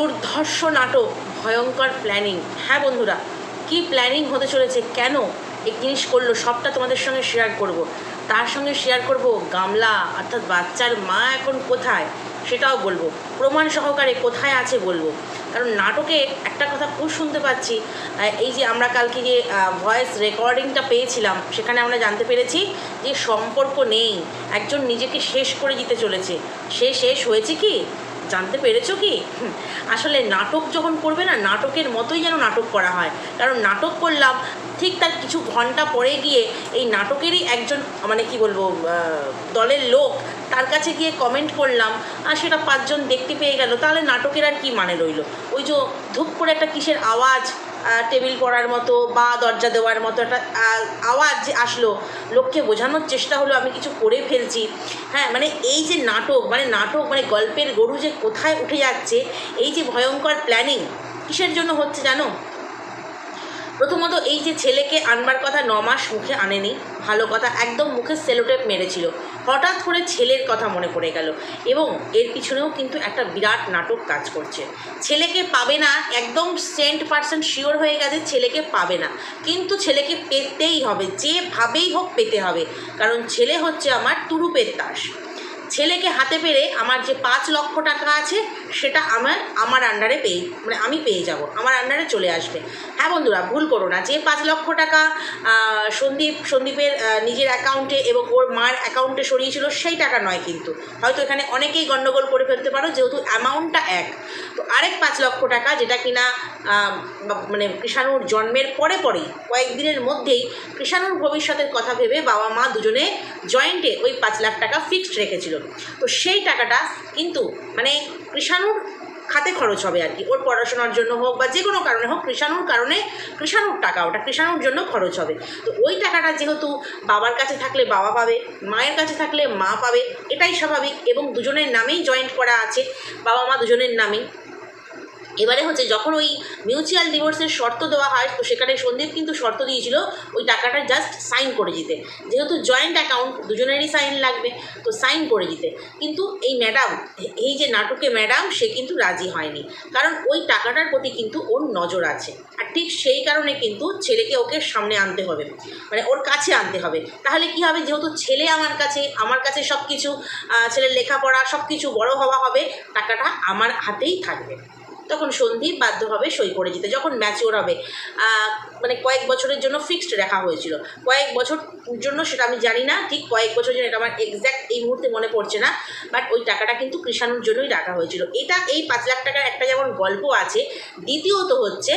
দুর্ধর্ষ নাটক, ভয়ঙ্কর প্ল্যানিং হ্যাঁ বন্ধুরা, কি প্ল্যানিং হতে চলেছে, কেন? এই জিনিস করল, সবটা তোমাদের সঙ্গে শেয়ার করব। তার সঙ্গে শেয়ার করব গামলা, অর্থাৎ বাচ্চার মা এখন কোথায়, সেটাও বলব। প্রমাণ সহকারে কোথায় আছে বলব। কারণ নাটকে একটা কথা খুব শুনতে পাচ্ছি এই যে আমরা কালকে যে ভয়েস রেকর্ডিংটা পেয়েছিলাম, সেখানে আমরা জানতে পেরেছি যে সম্পর্ক নেই, একজন নিজেকে শেষ করে দিতে চলেছে। সে শেষ হয়েছে কি? জানতে পেরেছ কি? আসলে নাটক যখন করবে না, নাটকের মতোই যেন নাটক করা হয়। কারণ নাটক করলাম, ঠিক তার কিছু ঘণ্টা পরে গিয়ে এই নাটকেরই একজন মানে কি বলব দলের লোক তার কাছে গিয়ে কমেন্ট করলাম, আর সেটা পাঁচজন দেখতে পেয়ে গেল। তাহলে নাটকের আর কি মানে রইল? ওই যে ধূপ করে একটা কিসের আওয়াজ টেবিল পড়ার মতো বা দরজা দেওয়ার মতো একটা আওয়াজ যে আসলো, লোককে বোঝানোর চেষ্টা হলো আমি কিছু করে ফেলছি। হ্যাঁ মানে এই যে নাটক মানে নাটক মানে গল্পের গরু যে কোথায় উঠে যাচ্ছে, এই যে ভয়ঙ্কর প্ল্যানিং কিসের জন্য হচ্ছে জানো? প্রথমত এই যে ছেলেকে আনবার কথা ন মাস মুখে আনেনি, ভালো কথা, একদম মুখে সেলোটেপ মেরেছিল। হঠাৎ করে ছেলের কথা মনে পড়ে গেল এবং এর পিছনেও কিন্তু একটা বিরাট নাটক কাজ করছে। ছেলেকে পাবে না, একদম সেন্ট পার্সেন্ট শিওর হয়ে গেছে ছেলেকে পাবে না। কিন্তু ছেলেকে পেতেই হবে, যেভাবেই হোক পেতে হবে। কারণ ছেলে হচ্ছে আমার তুরুপের তাস ছেলেকে হাতে পেরে আমার যে পাঁচ লক্ষ টাকা আছে, সেটা আমার আমার আন্ডারে পেয়ে মানে আমি পেয়ে যাব, আমার আন্ডারে চলে আসবে। হ্যাঁ বন্ধুরা, ভুল করো না, যে পাঁচ লক্ষ টাকা সন্দীপ, সন্দীপের নিজের অ্যাকাউন্টে এবং ওর মার অ্যাকাউন্টে সরিয়েছিল, সেই টাকা নয় কিন্তু। হয়তো এখানে অনেকেই গণ্ডগোল করে ফেলতে পারো, যেহেতু অ্যামাউন্টটা এক। তো আরেক পাঁচ লক্ষ টাকা, যেটা কিনা মানে কৃষাণুর জন্মের পরে পরেই, কয়েকদিনের মধ্যেই কৃষাণুর ভবিষ্যতের কথা ভেবে বাবা মা দুজনে জয়েন্টে ওই পাঁচ লাখ টাকা ফিক্সড রেখেছিল। তো সেই টাকাটা কিন্তু মানে কৃষাণুর খাতে খরচ হবে আর কি। ওর পড়াশোনার জন্য হোক বা যে কোনো কারণে হোক, কৃষাণুর কারণে কৃষাণুর টাকা, ওটা কৃষাণুর জন্য খরচ হবে। তো ওই টাকাটা যেহেতু বাবার কাছে থাকলে বাবা পাবে, মায়ের কাছে থাকলে মা পাবে, এটাই স্বাভাবিক এবং দুজনের নামেই জয়েন্ট করা আছে বাবা মা দুজনের নামেই। এবারে হচ্ছে যখন ওই মিউচুয়াল ডিভোর্সের শর্ত দেওয়া হয়, তো সেখানে সন্দীপ কিন্তু শর্ত দিয়েছিল ওই টাকাটা জাস্ট সাইন করে দিতে। যেহেতু জয়েন্ট অ্যাকাউন্ট দুজনেরই সাইন লাগবে, তো সাইন করে দিতে। কিন্তু এই ম্যাডাম এই যে নাটকে ম্যাডাম সে কিন্তু রাজি হয়নি। কারণ ওই টাকাটার প্রতি কিন্তু ওর নজর আছে। আর ঠিক সেই কারণে কিন্তু ছেলেকে ওকে সামনে আনতে হবে। মানে ওর কাছে আনতে হবে। তাহলে কি হবে? যেহেতু ছেলে আমার কাছে আমার কাছে সব কিছু ছেলের লেখাপড়া সব কিছু বড় হওয়া হবে, টাকাটা আমার হাতেই থাকবে। তখন সন্দীপ বাধ্য হবে সই করে দিতে যখন ম্যাচিওর হবে। মানে কয়েক বছরের জন্য ফিক্সড রাখা হয়েছিল। কয়েক বছর জন্য সেটা আমি জানি না, ঠিক কয়েক বছর জন্য, এটা আমার এক্স্যাক্ট এই মুহূর্তে মনে পড়ছে না বাট ওই টাকাটা কিন্তু কৃষাণুর জন্যই রাখা হয়েছিল। এটা এই পাঁচ লাখ টাকার একটা যেমন গল্প আছে, দ্বিতীয়ত হচ্ছে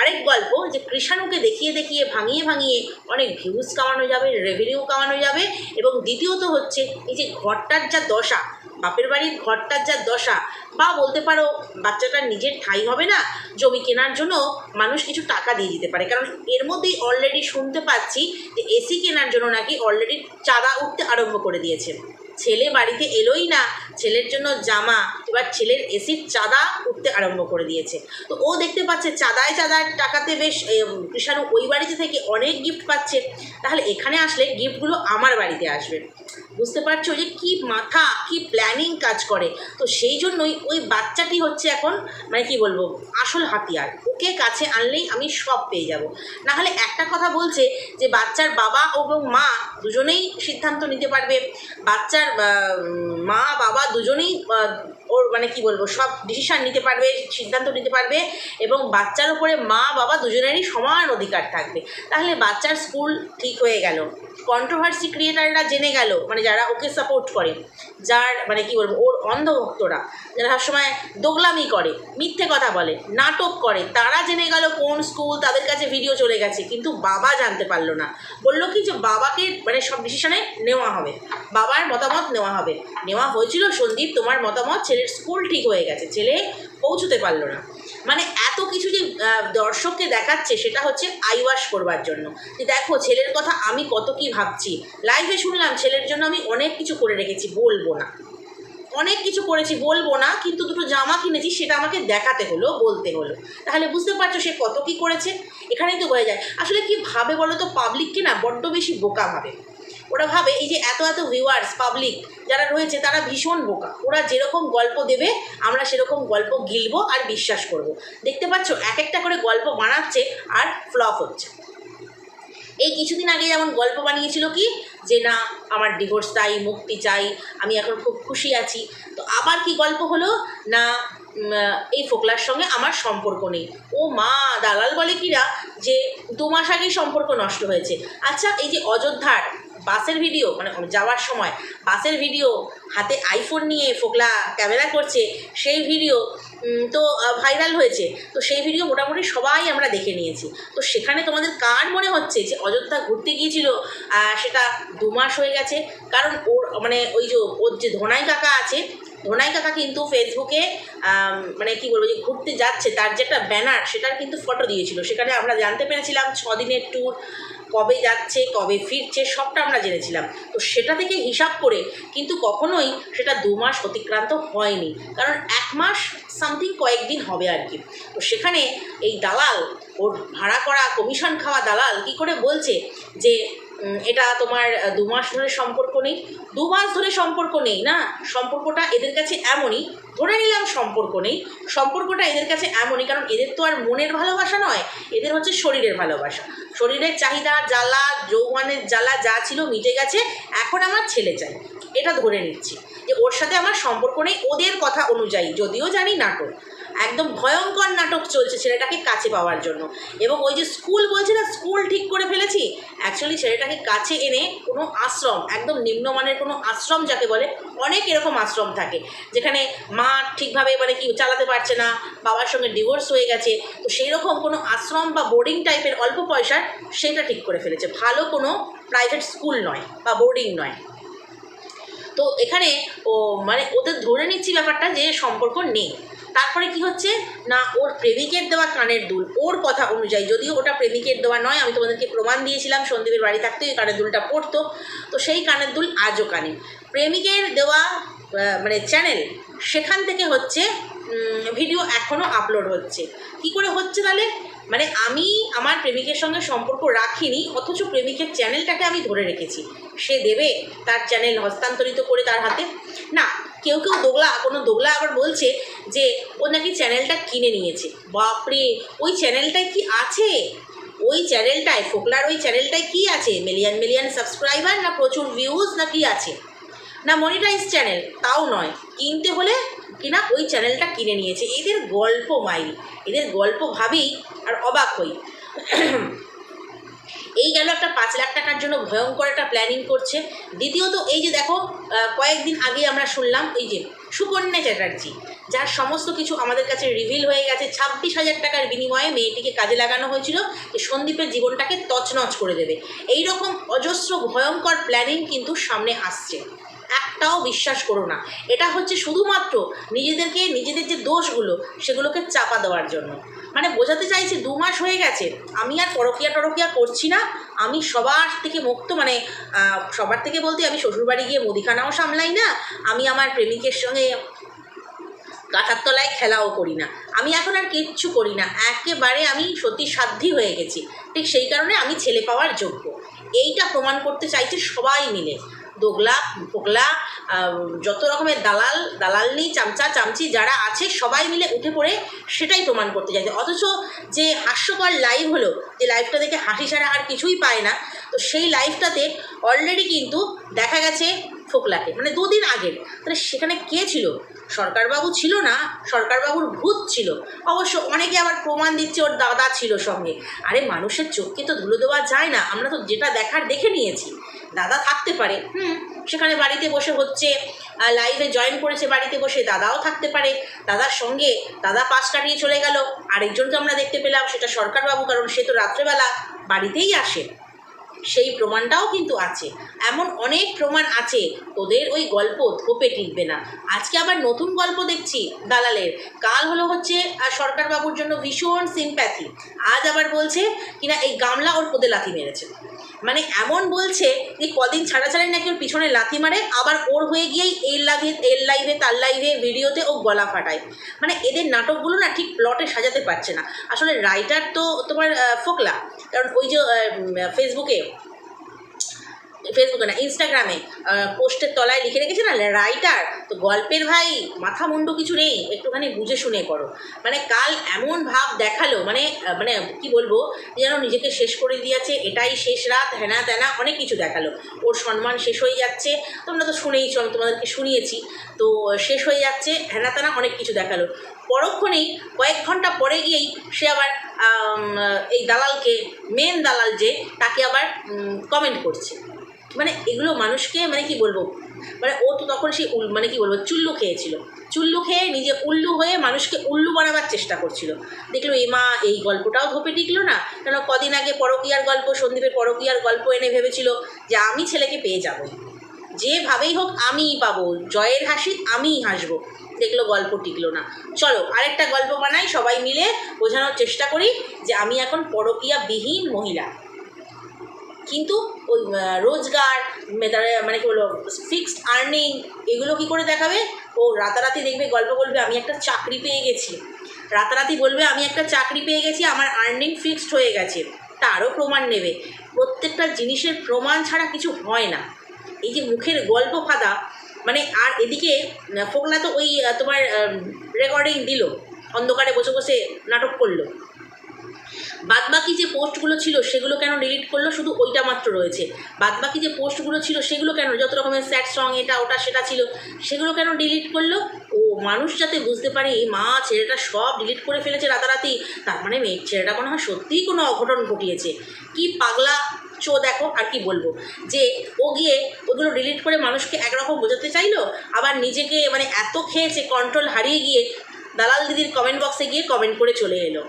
আরেক গল্প যে কৃষাণুকে দেখিয়ে দেখিয়ে, ভাঙিয়ে ভাঙিয়ে অনেক ভিউজ কামানো যাবে রেভিনিউ কামানো যাবে, এবং দ্বিতীয়ত হচ্ছে, এই যে ঘরটার যা দশা বাপের বাড়ির ঘরটার যা দশা, বা বলতে পারো বাচ্চাটার নিজের ঠাঁই হবে না, জমি কেনার জন্য মানুষ কিছু টাকা দিয়ে দিতে পারে। কারণ এর মধ্যেই অলরেডি শুনতে পাচ্ছি যে এসি কেনার জন্য নাকি অলরেডি চাঁদা উঠতে আরম্ভ করে দিয়েছে। ছেলে বাড়িতে এলোই না, ছেলের জন্য জামা, এবার ছেলের এসির চাঁদা উঠতে আরম্ভ করে দিয়েছে। তো ও দেখতে পাচ্ছে চাঁদায় চাঁদার টাকাতে বেশ কৃষাণু ওই বাড়িতে থেকে অনেক গিফট পাচ্ছে। তাহলে এখানে আসলে গিফটগুলো আমার বাড়িতে আসবে। বুঝতে পারছ যে কি মাথা, কি প্ল্যানিং কাজ করে? তো সেই জন্যই ওই বাচ্চাটি হচ্ছে এখন মানে কি বলব, আসল হাতিয়ার। ওকে কাছে আনলেই আমি সব পেয়ে যাব। না হলে একটা কথা বলছে যে বাচ্চার বাবা এবং মা দুজনেই সিদ্ধান্ত নিতে পারবে। বাচ্চার মা, বাবা দুজনেই ওর মানে কি বলব, সব ডিসিশান নিতে পারবে, সিদ্ধান্ত নিতে পারবে এবং বাচ্চার উপরে মা, বাবা দুজনেরই সমান অধিকার থাকবে। তাহলে বাচ্চার স্কুল ঠিক হয়ে গেল। কন্ট্রোভার্সি ক্রিয়েটাররা জেনে গেল মানে যারা ওকে সাপোর্ট করে, যার মানে কি বলব, ওর অন্ধভক্তরা, যারা সবসময় দোগলামি করে, মিথ্যে কথা বলে, নাটক করে, তারা জেনে গেল কোন স্কুল তাদের কাছে ভিডিও চলে গেছে, কিন্তু বাবা জানতে পারল না। বলল কি যে বাবাকে মানে সব ডিসিশনে নেওয়া হবে, বাবার মতামত নেওয়া হবে। নেওয়া হয়েছিল সন্দীপ, তোমার মতামত ছেলের স্কুল ঠিক হয়ে গেছে, ছেলে পৌঁছতে পারল না। মানে এত কিছু যে দর্শককে দেখাচ্ছে সেটা হচ্ছে আইওয়াশ করবার জন্য। যে দেখো, ছেলের কথা আমি কত কি ভাবছি। লাইভে শুনলাম, ছেলের জন্য আমি অনেক কিছু করে রেখেছি, বলব না। অনেক কিছু করেছি, বলব না, কিন্তু দুটো জামা কিনেছি, সেটা আমাকে দেখাতে হলো, বলতে হলো। তাহলে বুঝতে পারছ সে কত কি করেছে? এখানেই তো বোঝা যায়। আসলে কি ভাবে বলো তো পাবলিককে না বড্ড বেশি বোকা ভাবে। ওরা ভাবে, এই যে এত এত ভিউয়ার্স পাবলিক যারা রয়েছে, তারা ভীষণ বোকা। ওরা যেরকম গল্প দেবে, আমরা সেরকম গল্প গিলবো আর বিশ্বাস করব। দেখতে পাচ্ছ এক একটা করে গল্প বানাচ্ছে আর ফ্লপ হচ্ছে। এই কিছুদিন আগে যেমন গল্প বানিয়েছিল কি, যে না, আমার ডিভোর্স চাই, মুক্তি চাই, আমি এখন খুব খুশি আছি। তো আবার কি গল্প হলো? না এই ফোকলার সঙ্গে আমার সম্পর্ক নেই। ও মা, দালাল বলে কিরা, যে দু মাস আগেই সম্পর্ক নষ্ট হয়েছে। আচ্ছা এই যে অযোধ্যার বাসের ভিডিও মানে যাওয়ার সময় বাসের ভিডিও হাতে আইফোন নিয়ে ফোকলা ক্যামেরা করছে, সেই ভিডিও তো ভাইরাল হয়েছে। তো সেই ভিডিও মোটামুটি সবাই আমরা দেখে নিয়েছি। তো সেখানে তোমাদের কার মনে হচ্ছে যে অযোধ্যা ঘুরতে গিয়েছিল? সেটা দু মাস হয়ে গেছে। কারণ ওর মানে ওই যে, ওর যে ধনাই কাকা আছে ধনাই কাকা কিন্তু ফেসবুকে মানে কি বলব যে ঘুরতে যাচ্ছে, তার যে একটা ব্যানার সেটার কিন্তু ফটো দিয়েছিল। সেখানে আমরা জানতে পেরেছিলাম ছদিনের ট্যুর কবে যাচ্ছে, কবে ফিরছে, সবটা আমরা জেনেছিলাম। তো সেটা থেকে হিসাব করে কিন্তু কখনোই সেটা দু মাস অতিক্রান্ত হয়নি। কারণ এক মাস সামথিং কয়েকদিন হবে আর কি। তো সেখানে এই দালাল, ওর ভাড়া করা কমিশন খাওয়া দালাল কি করে বলছে যে এটা তোমার দু মাস ধরে সম্পর্ক নেই। দু মাস ধরে সম্পর্ক নেই, না? সম্পর্কটা এদের কাছে এমনই। ধরে নিলাম সম্পর্ক নেই। সম্পর্কটা এদের কাছে এমনই, কারণ এদের তো আর মনের ভালোবাসা নয়, এদের হচ্ছে শরীরের ভালোবাসা। শরীরের চাহিদা, জ্বালা, যৌবনের জ্বালা যা ছিল মিটে গেছে, এখন আমার ছেলে চাই। এটা ধরে নিচ্ছি যে ওর সাথে আমার সম্পর্ক নেই, ওদের কথা অনুযায়ী, যদিও জানি নাটক। একদম ভয়ঙ্কর নাটক চলছে ছেলেটাকে কাছে পাওয়ার জন্য। এবং ওই যে স্কুল বলছে না, স্কুল ঠিক করে ফেলেছি? অ্যাকচুয়ালি ছেলেটাকে কাছে এনে কোনো আশ্রম, একদম নিম্নমানের কোনো আশ্রম যাকে বলে, অনেক এরকম আশ্রম থাকে। যেখানে মা ঠিকভাবে মানে কি চালাতে পারছে না, বাবার সঙ্গে ডিভোর্স হয়ে গেছে, তো সেই রকম কোনো আশ্রম বা বোর্ডিং টাইপের অল্প পয়সার সেটা ঠিক করে ফেলেছে। ভালো কোনো প্রাইভেট স্কুল নয় বা বোর্ডিং নয়। তো এখানে ও মানে ওদের ধরে নিচ্ছি ব্যাপারটা যে সম্পর্ক নেই। তারপরে কি হচ্ছে? না, ওর প্রেমিকের দেওয়া কানের দুল, ওর কথা অনুযায়ী। যদিও ওটা প্রেমিকের দেওয়া নয়, আমি তোমাদেরকে প্রমাণ দিয়েছিলাম, সন্দীপের বাড়ি থাকতে ওই কানের দুলটা পড়তো। তো সেই কানের দুল আজও কানে। প্রেমিকের দেওয়া মানে চ্যানেল সেখান থেকে হচ্ছে ভিডিও এখনও আপলোড হচ্ছে। কি করে হচ্ছে তাহলে? মানে আমি আমার প্রেমিকের সঙ্গে সম্পর্ক রাখিনি, অথচ প্রেমিকের চ্যানেলটাকে আমি ধরে রেখেছি। সে দেবে, তার চ্যানেল হস্তান্তরিত করে তার হাতে। না, কেউ কেউ দোগলা, কোনো দোগলা আবার বলছে যে, ও নাকি চ্যানেলটা কিনে নিয়েছে। বাপরে, ওই চ্যানেলটায় কি আছে? ওই চ্যানেলটায়, ফোকলার ওই চ্যানেলটায় কি আছে? মিলিয়ন মিলিয়ন সাবস্ক্রাইবার না প্রচুর ভিউজ না কি আছে? না মনিটাইজ চ্যানেল তাও নয়। কিনতে হলে কিনা ওই চ্যানেলটা কিনে নিয়েছে। এদের গল্প মাইল, এদের গল্প ভাবি আর অবাক হই। এই গেল একটা পাঁচ লাখ টাকার জন্য ভয়ঙ্কর একটা প্ল্যানিং করছে। দ্বিতীয়ত এই যে দেখো কয়েকদিন আগে আমরা শুনলাম এই যে সুকন্যা চ্যাটার্জি, যার সমস্ত কিছু আমাদের কাছে রিভিল হয়ে গেছে। ছাব্বিশ হাজার টাকার বিনিময়ে মেয়েটিকে কাজে লাগানো হয়েছিল যে সন্দীপের জীবনটাকে তছনছ করে দেবে। এই রকম অজস্র ভয়ঙ্কর প্ল্যানিং কিন্তু সামনে আসছে। একটাও বিশ্বাস করো না। এটা হচ্ছে শুধুমাত্র নিজেদেরকে, নিজেদের যে দোষগুলো, সেগুলোকে চাপা দেওয়ার জন্য। মানে বোঝাতে চাইছি দু মাস হয়ে গেছে, আমি আর পরকিয়া টরকিয়া করছি না। আমি সবার থেকে মুক্ত মানে সবার থেকে বলতে আমি শ্বশুরবাড়ি গিয়ে মুদিখানাও সামলাই না, আমি আমার প্রেমিকের সঙ্গে কাঁথার তলায় খেলাও করি না। আমি এখন আর কিচ্ছু করি না, একেবারে আমি সত্যি সাধ্যি হয়ে গেছি। ঠিক সেই কারণে আমি ছেলে পাওয়ার যোগ্য। এইটা প্রমাণ করতে চাইছে সবাই মিলে। দোগলা, ফোকলা যত রকমের দালাল, দালালনি, চামচা, চামচি যারা আছে, সবাই মিলে উঠে পড়ে সেটাই প্রমাণ করতে চাইছে। অথচ যে হাস্যকর লাইভ হলো, যে লাইভটা দেখে হাসি ছাড়া আর কিছুই পায় না, তো সেই লাইভটাতে অলরেডি কিন্তু দেখা গেছে ফোকলাকে মানে দুদিন আগের। তাহলে সেখানে কে ছিল? সরকারবাবু ছিল না, সরকারবাবুর ভূত ছিল। অবশ্য অনেকে আবার প্রমাণ দিচ্ছে ওর দাদা ছিল সঙ্গে। আরে মানুষের চোখকে তো ধুলো দেওয়া যায় না, আমরা তো যেটা দেখার দেখে নিয়েছি। দাদা থাকতে পারে। হুম। সেখানে বাড়িতে বসে হচ্ছে লাইভে জয়েন করেছে বাড়িতে বসে দাদাও থাকতে পারে। দাদার সঙ্গে দাদা পাশ কাটিয়ে চলে গেল। আরেকজনকে আমরা দেখতে পেলাম সেটা সরকারবাবু কারণ সে তো রাত্রেবেলা বাড়িতেই আসে। সেই প্রমাণটাও কিন্তু আছে। এমন অনেক প্রমাণ আছে, তোদের ওই গল্প ধোপে টিকবে না। আজকে আবার নতুন গল্প দেখছি দালালের। কাল হলো হচ্ছে আর সরকারবাবুর জন্য ভীষণ সিম্প্যাথি আজ আবার বলছে কিনা এই গামলা ওর পদে লাথি মেরেছে। মানে এমন বলছে যে কদিন ছাড়া ছাড়াই নাকি ওর পিছনে লাথি মারে, আবার ওর হয়ে গিয়েই এর লাইভে এর লাইভে তার লাইভে ভিডিওতে ও গলা ফাটায়। মানে এদের নাটকগুলো না ঠিক প্লটে সাজাতে পারছে না। আসলে রাইটার তো তোমার ফোকলা। কারণ ওই যে ফেসবুকে ফেসবুকে না ইনস্টাগ্রামে পোস্টের তলায় লিখে রেখেছে না, রাইটার, তো গল্পের ভাই, মাথা মুন্ডু কিছু নেই, একটুখানি বুঝে শুনে করো। মানে কাল এমন ভাব দেখাল মানে মানে কি বলব, যেন নিজেকে শেষ করে দিয়েছে, এটাই শেষ রাত হ্যানা ত্যানা অনেক কিছু দেখাল। ওর সম্মান শেষ হয়ে যাচ্ছে, তোমরা তো শুনেইছো আমি তোমাদেরকে শুনিয়েছি, তো শেষ হয়ে যাচ্ছে হ্যানা ত্যানা অনেক কিছু দেখাল। পরক্ষণেই, কয়েক ঘণ্টা পরে গিয়েই, সে আবার এই দালালকে মেন দালাল যে, তাকে আবার কমেন্ট করছে। মানে এগুলো মানুষকে মানে কি বলব? মানে ও তো তখন সেই উল মানে কি বলব, চুল্লু খেয়েছিল। চুল্লু খেয়ে নিজে উল্লু হয়ে মানুষকে উল্লু বানাবার চেষ্টা করছিল। দেখল এ মা এই গল্পটাও ধোপে টিকলো না, কেন কদিন আগে পরকীয়ার গল্প, সন্দীপের পরকীয়ার গল্প এনে ভেবেছিল যে আমি ছেলেকে পেয়ে যাব। যেভাবেই হোক আমিই পাবো, জয়ের হাসি আমিই হাসবো। দেখল গল্প টিকলো না। চলো আরেকটা গল্প বানাই, সবাই মিলে বোঝানোর চেষ্টা করি যে আমি এখন পরকীয়া বিহীন মহিলা। কিন্তু ওই রোজগার তার মানে কি বলো ফিক্সড আর্নিং এগুলো কি করে দেখাবে? ও রাতারাতি দেখবে, গল্প বলবে, আমি একটা চাকরি পেয়ে গেছি। রাতারাতি বলবে, আমি একটা চাকরি পেয়ে গেছি, আমার আর্নিং ফিক্সড হয়ে গেছে। তারও প্রমাণ নেবে। প্রত্যেকটা জিনিসের প্রমাণ ছাড়া কিছু হয় না। এই যে মুখের গল্প ফাঁদা মানে আর এদিকে ফোকলা তো ওই তোমার রেকর্ডিং দিল, অন্ধকারে বসে বসে নাটক করল। বাদবাকি যে পোস্টগুলো ছিল, সেগুলো কেন ডিলিট করল? শুধু ওইটা মাত্র রয়েছে। বাদবাকি যে পোস্টগুলো ছিল, সেগুলো কেন? যত রকমের স্যাড সং এটা, ওটা, সেটা ছিল, সেগুলো কেন ডিলিট করল? ও মানুষ যাতে বুঝতে পারে, এই মা ছেলেটা সব ডিলিট করে ফেলেছে রাতারাতি, তার মানে মেয়ে ছেলেটা মনে হয় সত্যিই কোনো অঘটন ঘটিয়েছে। কি পাগলা চো দেখো, আর কি বলব? যে ও গিয়ে ওগুলো ডিলিট করে মানুষকে একরকম বোঝাতে চাইলো, আবার নিজেকে মানে এত খেয়েছে কন্ট্রোল হারিয়ে গিয়ে, দালাল দিদির কমেন্ট বক্সে গিয়ে কমেন্ট করে চলে এলো।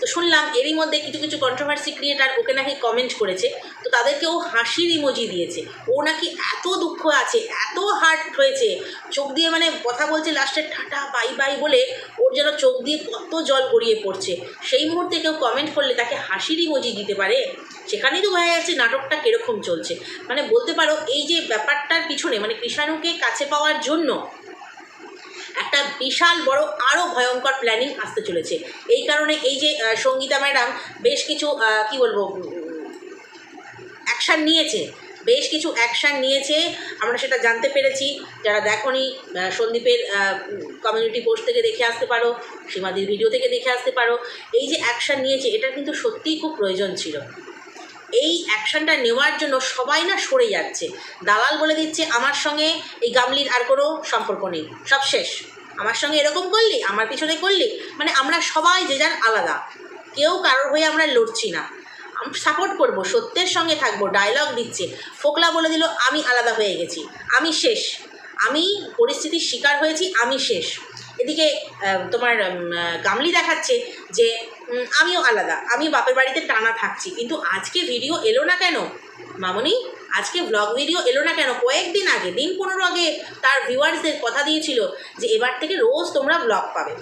তো শুনলাম এরই মধ্যে কিছু কিছু কন্ট্রোভার্সি ক্রিয়েটার ওকে নাকি কমেন্ট করেছে, তো তাদেরকে ও হাসির ইমোজি দিয়েছে। ও নাকি এত দুঃখ আছে, এত হার্ট হয়েছে, চোখ দিয়ে মানে কথা বলছে লাস্টে ঠাটা বাই বাই বলে ওর যেন চোখ দিয়ে কত জল গড়িয়ে পড়ছে। সেই মুহূর্তে কেউ কমেন্ট করলে তাকে হাসির ইমোজি দিতে পারে? সেখানেই তো বোঝা যাচ্ছে নাটকটা কীরকম চলছে। মানে বলতে পারো, এই যে ব্যাপারটার পিছনে মানে কৃষাণুকে কাছে পাওয়ার জন্য একটা বিশাল বড় আরও ভয়ঙ্কর প্ল্যানিং আসতে চলেছে। এই কারণে এই যে সঙ্গীতা ম্যাডাম বেশ কিছু কি বলব অ্যাকশান নিয়েছে। বেশ কিছু অ্যাকশান নিয়েছে। আমরা সেটা জানতে পেরেছি। যারা দেখনি সন্দীপের কমিউনিটি পোস্ট থেকে দেখে আসতে পারো, সীমাদির ভিডিও থেকে দেখে আসতে পারো। এই যে অ্যাকশান নিয়েছে, এটা কিন্তু সত্যিই খুব প্রয়োজন ছিল। এই অ্যাকশনটা নেওয়ার জন্য সবাই না সরে যাচ্ছে। দালাল বলে দিচ্ছে, আমার সঙ্গে এই গামলির আর কোনো সম্পর্ক নেই। সব শেষ। আমার সঙ্গে এরকম করলি, আমার পিছনে করলি। মানে আমরা সবাই যে যার আলাদা। কেউ কারোর হয়ে আমরা লড়ছি না। সাপোর্ট করব, সত্যের সঙ্গে থাকব ডায়লগ দিচ্ছে। ফোকলা বলে দিল, আমি আলাদা হয়ে গেছি। আমি শেষ। আমি পরিস্থিতির শিকার হয়েছি, আমি শেষ। এদিকে তোমার গামলি দেখাচ্ছে যে আমিও আলাদা। আমি বাপের বাড়িতে টানা থাকছি। কিন্তু আজকে ভিডিও এলো না কেন? মামনি, আজকে ব্লগ ভিডিও এলো না কেন? কয়েকদিন আগে, দিন পনেরো আগে তার ভিউয়ার্সদের কথা দিয়েছিল যে এবার থেকে রোজ তোমরা ব্লগ পাবে।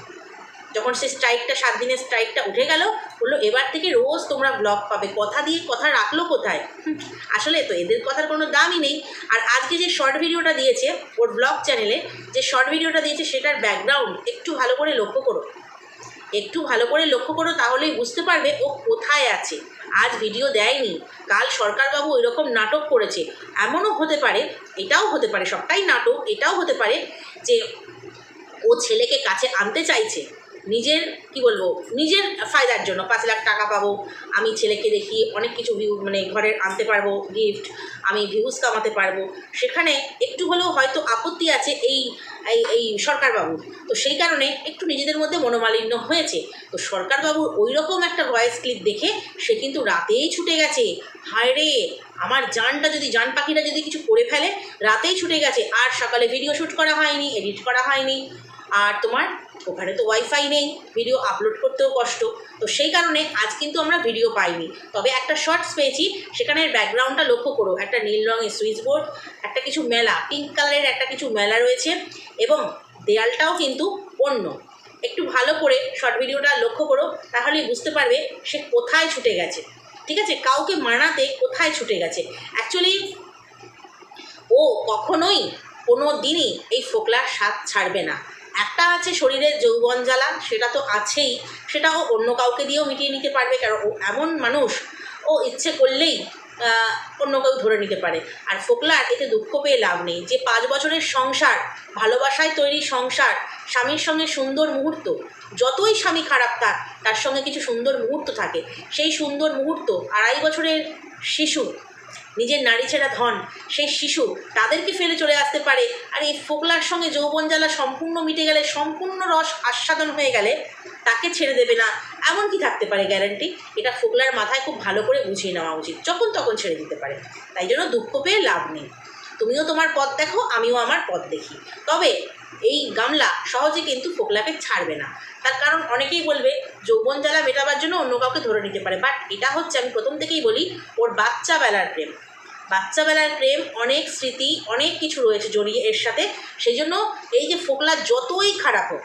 যখন সে স্ট্রাইকটা সাত দিনের স্ট্রাইকটা উঠে গেল, বলল, এবার থেকে রোজ তোমরা ব্লগ পাবে। কথা দিয়ে কথা রাখল কোথায়? আসলে তো এদের কথার কোনো দামই নেই। আর আজকে যে শর্ট ভিডিওটা দিয়েছে, ওর ব্লগ চ্যানেলে যে শর্ট ভিডিওটা দিয়েছে, সেটার ব্যাকগ্রাউন্ড একটু ভালো করে লক্ষ্য করো। একটু ভালো করে লক্ষ্য করো তাহলেই বুঝতে পারবে ও কোথায় আছে। আজ ভিডিও দেয়নি। কাল সরকারবাবু ওই রকম নাটক করেছে। এমনও হতে পারে, এটাও হতে পারে, সবটাই নাটক, এটাও হতে পারে যে ও ছেলেকে কাছে আনতে চাইছে। নিজের, কি বলব, নিজের ফায়দার জন্য। পাঁচ লাখ টাকা পাবো, আমি ছেলেকে দেখি, অনেক কিছু ভিউ মানে ঘরে আনতে পারব গিফট আমি ভিউজ কামাতে পারব। সেখানে একটু হলেও হয়তো আপত্তি আছে এই এই এই সরকারবাবু তো সেই কারণে একটু নিজেদের মধ্যে মনোমালিন্য হয়েছে। তো সরকারবাবুর ওই রকম একটা ভয়েস ক্লিপ দেখে সে কিন্তু রাতেই ছুটে গেছে। হায় রে, আমার জানটা যদি, জান পাখিটা যদি কিছু করে ফেলে, রাতেই ছুটে গেছে। আর সকালে ভিডিও শ্যুট করা হয়নি এডিট করা হয়নি। আর তোমার ওখানে তো ওয়াইফাই নেই ভিডিও আপলোড করতেও কষ্ট। তো সেই কারণে আজ কিন্তু আমরা ভিডিও পাইনি। তবে একটা শর্টস পেয়েছি সেখানের ব্যাকগ্রাউন্ডটা লক্ষ্য করো। একটা নীল রঙের সুইচ বোর্ড একটা কিছু মেলা পিঙ্ক কালারের একটা কিছু মেলা রয়েছে এবং দেয়ালটাও কিন্তু অন্য। একটু ভালো করে শর্ট ভিডিওটা লক্ষ্য করো, তাহলেই বুঝতে পারবে সে কোথায় ছুটে গেছে। ঠিক আছে? কাউকে মানাতে কোথায় ছুটে গেছে? অ্যাকচুয়ালি ও কখনোই কোনো দিনই এই ফোকলার স্বাদ ছাড়বে না। একটা আছে শরীরের যৌবন জ্বালা, সেটা তো আছেই। সেটাও অন্য কাউকে দিয়েও মিটিয়ে নিতে পারবে, কারণ ও এমন মানুষ, ও ইচ্ছে করলেই অন্য কেউ ধরে নিতে পারে। আর ফোকলার এতে দুঃখ পেয়ে লাভ নেই। যে পাঁচ বছরের সংসার, ভালোবাসায় তৈরি সংসার, স্বামীর সঙ্গে সুন্দর মুহূর্ত, যতই স্বামী খারাপ তার তার সঙ্গে কিছু সুন্দর মুহূর্ত থাকে। সেই সুন্দর মুহূর্ত, আড়াই বছরের শিশু নিজের নারী ছেঁড়া ধন, সেই শিশু তাদেরকে ফেলে চলে আসতে পারে। আর এই ফোকলার সঙ্গে যৌবন জ্বালা সম্পূর্ণ মিটে গেলে, সম্পূর্ণ রস আস্বাদন হয়ে গেলে তাকে ছেড়ে দেবে না। এমন কি থাকতে পারে গ্যারান্টি এটা ফোকলার মাথায় খুব ভালো করে বুঝিয়ে নেওয়া উচিত। যখন তখন ছেড়ে দিতে পারে। তাই জন্য দুঃখ পেয়ে লাভ নেই। তুমিও তোমার পথ দেখো, আমিও আমার পথ দেখি। তবে এই গামলা সহজে কিন্তু ফোকলাকে ছাড়বে না। তার কারণ অনেকেই বলবে, যৌবন জ্বালা মেটাবার জন্য অন্য কাউকে ধরে নিতে পারে। বাট এটা হচ্ছে, আমি প্রথম থেকেই বলি, ওর বাচ্চা বেলার প্রেম। বাচ্চাবেলার প্রেম, অনেক স্মৃতি, অনেক কিছু রয়েছে জড়িয়ে এর সাথে। সেই জন্য এই যে ফোকলা যতই খারাপ হোক,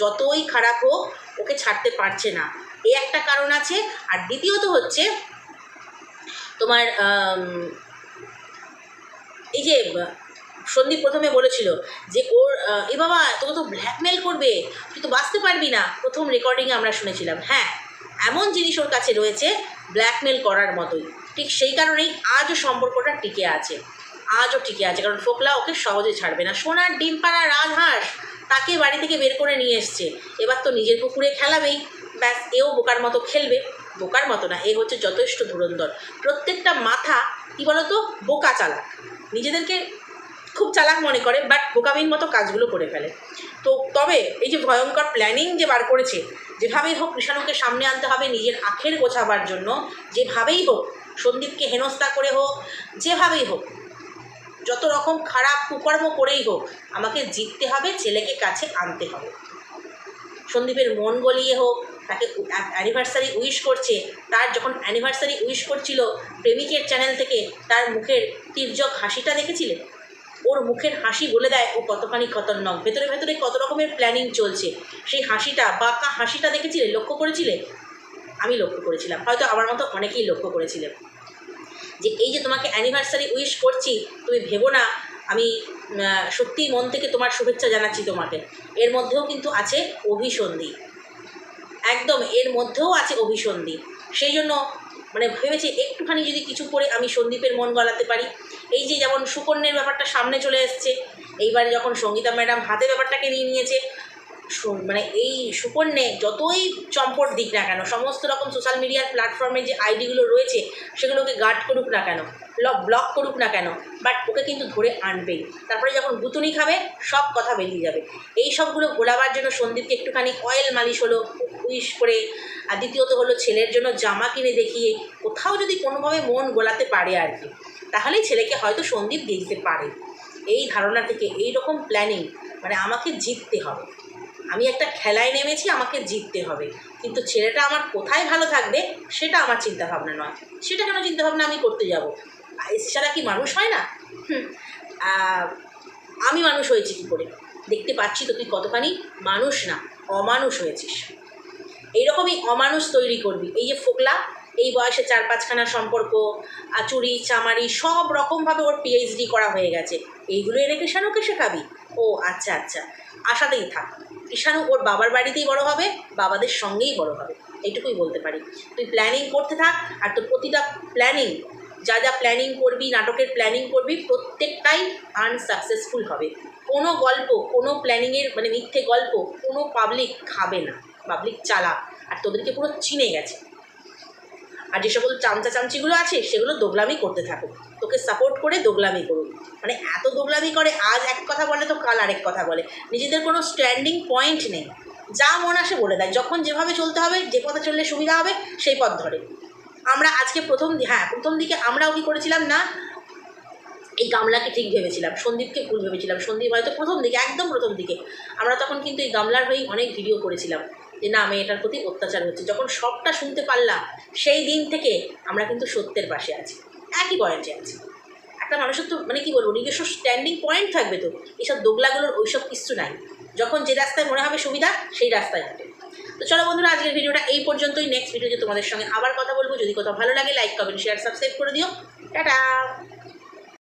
যতই খারাপ হোক, ওকে ছাড়তে পারছে না। এই একটা কারণ আছে। আর দ্বিতীয়ত হচ্ছে, তোমার এই যে, সন্দীপ প্রথমে বলেছিল যে ওর এ বাবা, তোকে তো ব্ল্যাকমেল করবে। তুই তো বাঁচতে পারবি না। প্রথম রেকর্ডিংয়ে আমরা শুনেছিলাম। হ্যাঁ এমন জিনিস ওর কাছে রয়েছে ব্ল্যাকমেল করার মতোই। ঠিক সেই কারণেই আজও সম্পর্কটা টিকে আছে। আজও টিকে আছে, কারণ ফোকলা ওকে সহজে ছাড়বে না। সোনার ডিম পাড়া রাজহাঁস তাকে বাড়ি থেকে বের করে নিয়ে এসছে। এবার তো নিজের পুকুরে খেলাবেই। ব্যাস, এও বোকার মতো খেলবে। বোকার মতো না, এ হচ্ছে যথেষ্ট ধুরন্ধর। প্রত্যেকটা মাথা, কী বলতো, বোকা চালাক। নিজেদেরকে খুব চালাক মনে করে বাট বোকামির মতো কাজগুলো করে ফেলে। তো তবে এই যে ভয়ঙ্কর প্ল্যানিং যে বার করেছে, যেভাবেই হোক কৃষাণুকে সামনে আনতে হবে, নিজের আখের গোছাবার জন্য, যেভাবেই হোক, সন্দীপকে হেনস্থা করে হোক, যেভাবেই হোক, যত রকম খারাপ কুকর্ম করেই হোক, আমাকে জিততে হবে, ছেলেকে কাছে আনতে হবে। সন্দীপের মন গলিয়ে হোক, তাকে অ্যানিভার্সারি উইশ করছে, তার যখন অ্যানিভার্সারি উইশ করছিল, প্রেমিকের চ্যানেল থেকে, তার মুখের তির্যক হাসিটা দেখেছিলে? ওর মুখের হাসি বলে দেয় ও কতখানি খতরনাক। ভেতরে ভেতরে কত রকমের প্ল্যানিং চলছে। সেই হাসিটা, বাঁকা হাসিটা দেখেছিলে? লক্ষ্য করেছিলে? আমি লক্ষ্য করেছিলাম। হয়তো আমার মতো অনেকেই লক্ষ্য করেছিলেন। যে এই যে তোমাকে অ্যানিভার্সারি উইশ করছি, তুমি ভেবো না, আমি সত্যিই মন থেকে তোমার শুভেচ্ছা জানাচ্ছি তোমাকে। এর মধ্যেও কিন্তু আছে অভিসন্ধি। একদম, এর মধ্যেও আছে অভিসন্ধি। সেই জন্য মানে ভেবেছি একটুখানি যদি কিছু করে আমি সন্দীপের মন গলাতে পারি। এই যে যেমন সুকন্যের ব্যাপারটা সামনে চলে এসছে, এইবার যখন সঙ্গীতা ম্যাডাম হাতে ব্যাপারটাকে নিয়ে নিয়েছে মানে এই সুকন্যে যতই চম্পট দিক না কেন, সমস্ত রকম সোশ্যাল মিডিয়ার প্ল্যাটফর্মে যে আইডিগুলো রয়েছে, সেগুলোকে গার্ড করুক না কেন ব্লক করুক না কেন বাট ওকে কিন্তু ধরে আনবেই। তারপরে যখন গুতুনি খাবে, সব কথা বেরিয়ে যাবে। এই সবগুলো গোলাবার জন্য সন্দীপকে একটুখানি অয়েল মালিশ হলো উইশ করে। আর দ্বিতীয়ত হলো ছেলের জন্য জামা কিনে দেখিয়ে, কোথাও যদি কোনোভাবে মন গোলাতে পারে আর কি, তাহলেই ছেলেকে হয়তো সন্দীপ দিয়ে পারে। এই ধারণা থেকে এই রকম প্ল্যানিং মানে আমাকে জিততে হবে। আমি একটা খেলায় নেমেছি, আমাকে জিততে হবে। কিন্তু ছেলেটা আমার কোথায় ভালো থাকবে, সেটা আমার চিন্তা ভাবনা নয়। সেটা কেন চিন্তা ভাবনা আমি করতে যাব? এছাড়া কি মানুষ হয় না? আমি মানুষ হয়েছি কী করে? দেখতে পাচ্ছি তো তুই কতখানি মানুষ না, অমানুষ হয়েছিস। এইরকমই অমানুষ তৈরি করবি। এই যে ফোকলা এই বয়সে চার পাঁচখানা সম্পর্ক, আচুরি, চামারি সব রকমভাবে ওর পিএইচডি করা হয়ে গেছে। এইগুলো এনে কৃষাণুকে শেখাবি? ও আচ্ছা আচ্ছা। আশাতেই থাক। কৃষাণু ওর বাবার বাড়িতেই বড় হবে, বাবাদের সঙ্গেই বড় হবে। এইটুকুই বলতে পারি। তুই প্ল্যানিং করতে থাক আর তোর প্রতিটা প্ল্যানিং যা যা প্ল্যানিং করবি, নাটকের প্ল্যানিং করবি, প্রত্যেকটাই আনসাকসেসফুল হবে। কোনো গল্প, কোনো প্ল্যানিংয়ের মানে মিথ্যে গল্প কোনো পাবলিক খাবে না। পাবলিক চালা আর তোদেরকে পুরো চিনে গেছে। আর যে সকল চামচা চামচিগুলো আছে, সেগুলো দোগলামি করতে থাকুক তোকে সাপোর্ট করে দোগলামি করুক মানে এত দোগলামি করে, আজ এক কথা বলে তো কাল আরেক কথা বলে। নিজেদের কোনো স্ট্যান্ডিং পয়েন্ট নেই। যা মন আসে বলে দেয়। যখন যেভাবে চলতে হবে, যে পথে চললে সুবিধা হবে, সেই পথ ধরে। আমরা আজকে প্রথম হ্যাঁ প্রথম দিকে আমরাও কি করেছিলাম না? এই গামলাকে ঠিক ভেবেছিলাম, সন্দীপকে ভুল ভেবেছিলাম। সন্দীপ হয়তো প্রথম দিকে, একদম প্রথম দিকে। আমরা তখন কিন্তু এই গামলার হয়েই অনেক ভিডিও করেছিলাম। যে না মেয়েটার প্রতি অত্যাচার হচ্ছে। যখন সবটা শুনতে পারলাম, সেই দিন থেকে আমরা কিন্তু সত্যের পাশে আছি। একই পয়েন্টে আছি। একটা মানুষের তো মানে কি বলব, নিজস্ব স্ট্যান্ডিং পয়েন্ট থাকবে তো। এইসব দোগলাগুলোর ওইসব কিচ্ছু নাই। যখন যে রাস্তায় মনে হবে সুবিধা, সেই রাস্তায় হাঁটে। তো চলো বন্ধুরা, আজকের ভিডিওটা এই পর্যন্তই। নেক্সট ভিডিওতে তোমাদের সঙ্গে আবার কথা বলব। যদি কোথাও ভালো লাগে লাইক কমেন্ট শেয়ার সাবস্ক্রাইব করে দিও। টাটা!